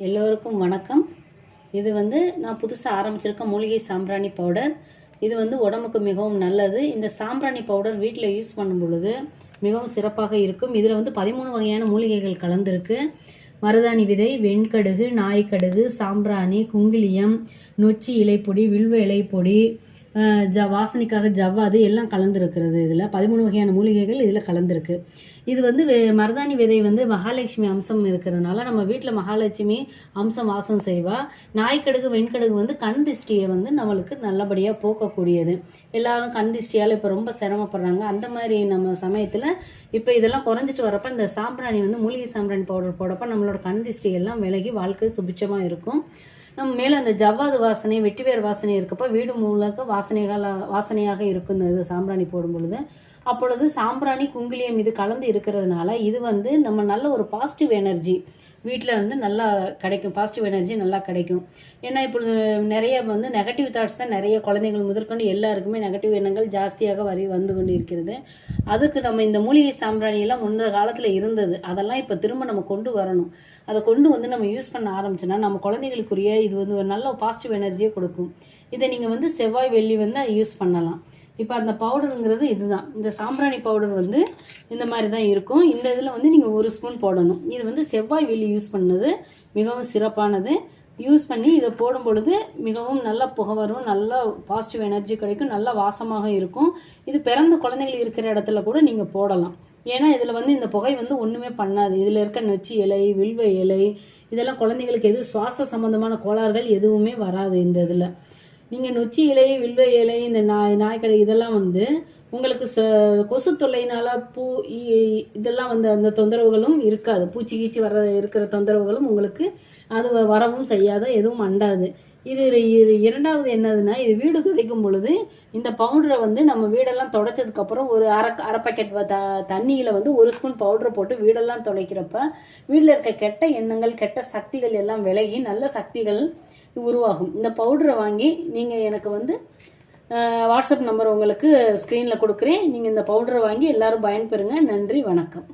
எல்லோருக்கும் வணக்கம். இது வந்து நான் புதுசாக ஆரம்பிச்சிருக்க மூலிகை சாம்பிராணி பவுடர். இது வந்து உடம்புக்கு மிகவும் நல்லது. இந்த சாம்பிராணி பவுடர் வீட்டில் யூஸ் பண்ணும் பொழுது மிகவும் சிறப்பாக இருக்கும். இதில் வந்து பதிமூணு வகையான மூலிகைகள் கலந்துருக்கு. மருதாணி விதை வெண்கடுகு நாய்க்கடுகு சாம்பிராணி குங்கிலியம் நொச்சி இலைப்பொடி வில்வ இலைப்பொடி ஜ வாசனைக்காக ஜவ்வாது எல்லாம் கலந்துருக்கிறது இதில். பதிமூணு வகையான மூலிகைகள் இதில் கலந்துருக்கு. இது வந்து வே- மருதாணி விதை வந்து மகாலட்சுமி அம்சம் இருக்கிறதுனால நம்ம வீட்டில் மகாலட்சுமி அம்சம் வாசம் செய்வா. நாய்க்கடுகு வெண்கடுகு வந்து கண் திஷ்டியை வந்து நம்மளுக்கு நல்லபடியாக போக்கக்கூடியது. எல்லாரும் கண் திஷ்டியால் இப்போ ரொம்ப சிரமப்படுறாங்க. அந்த மாதிரி நம்ம சமயத்தில் இப்போ இதெல்லாம் குறைஞ்சிட்டு வரப்போ இந்த சாம்பிராணி வந்து மூலிகை சாம்பிராணி பவுடர் போடப்போ நம்மளோட கண் திஷ்டி எல்லாம் விலகி வாழ்க்கை சுபிச்சமாக இருக்கும். நம்ம மேலே அந்த ஜவ்வாது வாசனை வெட்டிவேர் வாசனை இருக்கப்போ வீடு முழுக்க வாசனைகள் வாசனையாக இருக்கும் இந்த இது சாம்பிராணி போடும் பொழுது அப்பொழுது சாம்பிராணி குங்கிலியம் இது கலந்து இருக்கிறதுனால இது வந்து நம்ம நல்ல ஒரு பாசிட்டிவ் எனர்ஜி வீட்டில் வந்து நல்லா கிடைக்கும். பாசிட்டிவ் எனர்ஜி நல்லா கிடைக்கும். ஏன்னா இப்பொழுது நிறைய வந்து நெகட்டிவ் தாட்ஸ் தான் நிறைய குழந்தைகள் முதற்கொண்டு எல்லாருக்குமே நெகட்டிவ் எண்ணங்கள் ஜாஸ்தியாக வரி வந்து கொண்டு இருக்கிறது அதுக்கு நம்ம இந்த மூலிகை சாம்பிராணியெல்லாம் முந்த காலத்தில் இருந்தது. அதெல்லாம் இப்போ திரும்ப நம்ம கொண்டு வரணும். அதை கொண்டு வந்து நம்ம யூஸ் பண்ண ஆரம்பிச்சோன்னா நம்ம குழந்தைகளுக்குரிய இது வந்து ஒரு நல்ல பாசிட்டிவ் எனர்ஜியை கொடுக்கும். இதை நீங்கள் வந்து செவ்வாய் வெள்ளி வந்து யூஸ் பண்ணலாம். இப்போ அந்த பவுடருங்கிறது இதுதான். இந்த சாம்பிராணி பவுடர் வந்து இந்த மாதிரி தான் இருக்கும். இந்த இதில் வந்து நீங்கள் ஒரு ஸ்பூன் போடணும். இது வந்து செவ்வாய் வெள்ளி யூஸ் பண்ணது மிகவும் சிறப்பானது. யூஸ் பண்ணி இதை போடும் பொழுது மிகவும் நல்ல புகை வரும் நல்ல பாசிட்டிவ் எனர்ஜி கிடைக்கும் நல்ல வாசமாக இருக்கும். இது பிறந்த குழந்தைகள் இருக்கிற இடத்துல கூட நீங்கள் போடலாம். ஏன்னா இதில் வந்து இந்த புகை வந்து ஒன்றுமே பண்ணாது. இதில் இருக்க நொச்சி இலை வில்வ இலை இதெல்லாம் குழந்தைங்களுக்கு எதுவும் சுவாச சம்பந்தமான கோளாறுகள் எதுவுமே வராது இந்த இதில். நீங்கள் நொச்சி இலை வில்வ இலை இந்த நாய் நாய்க்கடை இதெல்லாம் வந்து உங்களுக்கு ச கொசு தொல்லையினால பூ இதெல்லாம் வந்து அந்த தொந்தரவுகளும் இருக்காது. பூச்சி கீச்சி வர இருக்கிற தொந்தரவுகளும் உங்களுக்கு அது வ- வரவும் செய்யாத எதுவும் அண்டாது. இது இது இரண்டாவது என்னதுன்னா இது வீடு துடைக்கும் பொழுது இந்த பவுடரை வந்து நம்ம வீடெல்லாம் துடைச்சதுக்கப்புறம் ஒரு அரை அரை பாக்கெட் த தண்ணியில் வந்து ஒரு ஸ்பூன் பவுடரை போட்டு வீடெல்லாம் துடைக்கிறப்ப வீட்டில் இருக்க கெட்ட எண்ணங்கள் கெட்ட சக்திகள் எல்லாம் விலகி நல்ல சக்திகள் உருவாகும். இந்த பவுடரை வாங்கி நீங்கள் எனக்கு வந்து வாட்ஸ்அப் நம்பர் உங்களுக்கு ஸ்க்ரீனில் கொடுக்குறேன். நீங்கள் இந்த பவுடரை வாங்கி எல்லோரும் பயன்பெறுங்க. நன்றி வணக்கம்.